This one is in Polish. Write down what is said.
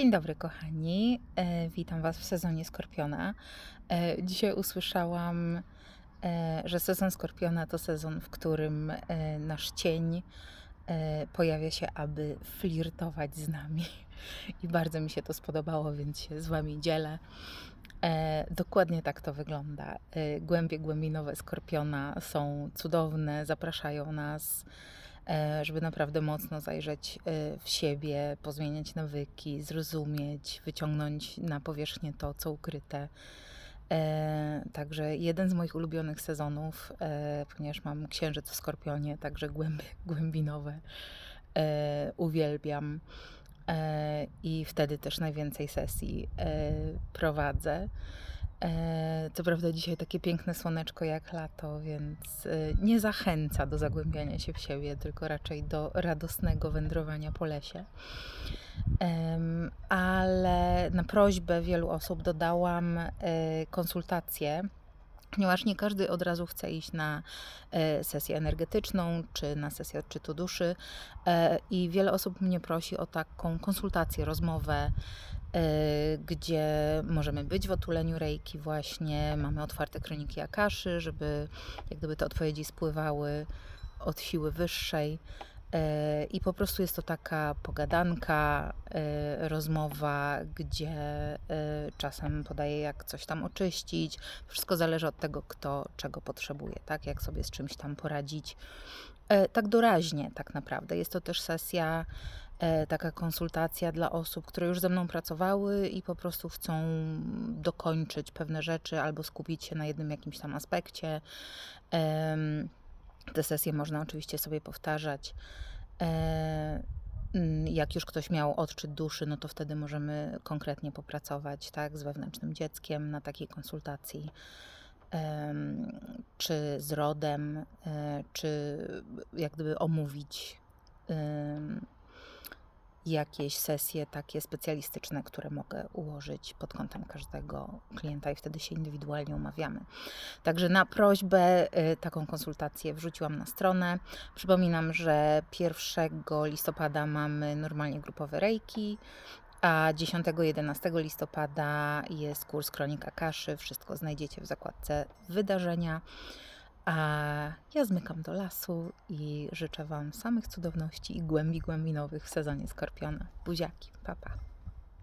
Dzień dobry, kochani. E, witam Was w sezonie Skorpiona. E, dzisiaj usłyszałam, e, że sezon Skorpiona to sezon, w którym nasz cień pojawia się, aby flirtować z nami. I bardzo mi się to spodobało, więc się z Wami dzielę. Dokładnie tak to wygląda. Głębie głębinowe Skorpiona są cudowne, zapraszają nas żeby naprawdę mocno zajrzeć e, w siebie, pozmieniać nawyki, zrozumieć, wyciągnąć na powierzchnię to, co ukryte. E, Także jeden z moich ulubionych sezonów, e, ponieważ mam księżyc w skorpionie, także głęby, głębinowe e, uwielbiam. E, I wtedy też najwięcej sesji e, prowadzę. E, Co prawda dzisiaj takie piękne słoneczko jak lato, więc e, nie zachęca do zagłębiania się w siebie, tylko raczej do radosnego wędrowania po lesie. Ale na prośbę wielu osób dodałam e, konsultacje, ponieważ nie każdy od razu chce iść na sesję energetyczną czy na sesję odczytu duszy. I wiele osób mnie prosi o taką konsultację, rozmowę, gdzie możemy być w otuleniu rejki właśnie, mamy otwarte kroniki Akaszy, żeby jak gdyby te odpowiedzi spływały od siły wyższej. E, I po prostu jest to taka pogadanka, e, rozmowa, gdzie czasem podaję, jak coś tam oczyścić. Wszystko zależy od tego, kto czego potrzebuje, tak? Jak sobie z czymś tam poradzić. Tak doraźnie, tak naprawdę. Jest to też sesja, taka konsultacja dla osób, które już ze mną pracowały i po prostu chcą dokończyć pewne rzeczy albo skupić się na jednym jakimś tam aspekcie. Te sesje można oczywiście sobie powtarzać. E, mm, Jak już ktoś miał odczyt duszy, no to wtedy możemy konkretnie popracować tak, z wewnętrznym dzieckiem na takiej konsultacji, czy z rodem, e, czy jak gdyby omówić jakieś sesje takie specjalistyczne, które mogę ułożyć pod kątem każdego klienta i wtedy się indywidualnie umawiamy. Także na prośbę y, taką konsultację wrzuciłam na stronę. Przypominam, że 1 listopada mamy normalnie grupowe rejki, a 10-11 listopada jest kurs Kronik Akaszy. Wszystko znajdziecie w zakładce wydarzenia. A ja zmykam do lasu i życzę Wam samych cudowności i głębi głębinowych w sezonie Skorpiona. Buziaki, papa. Pa.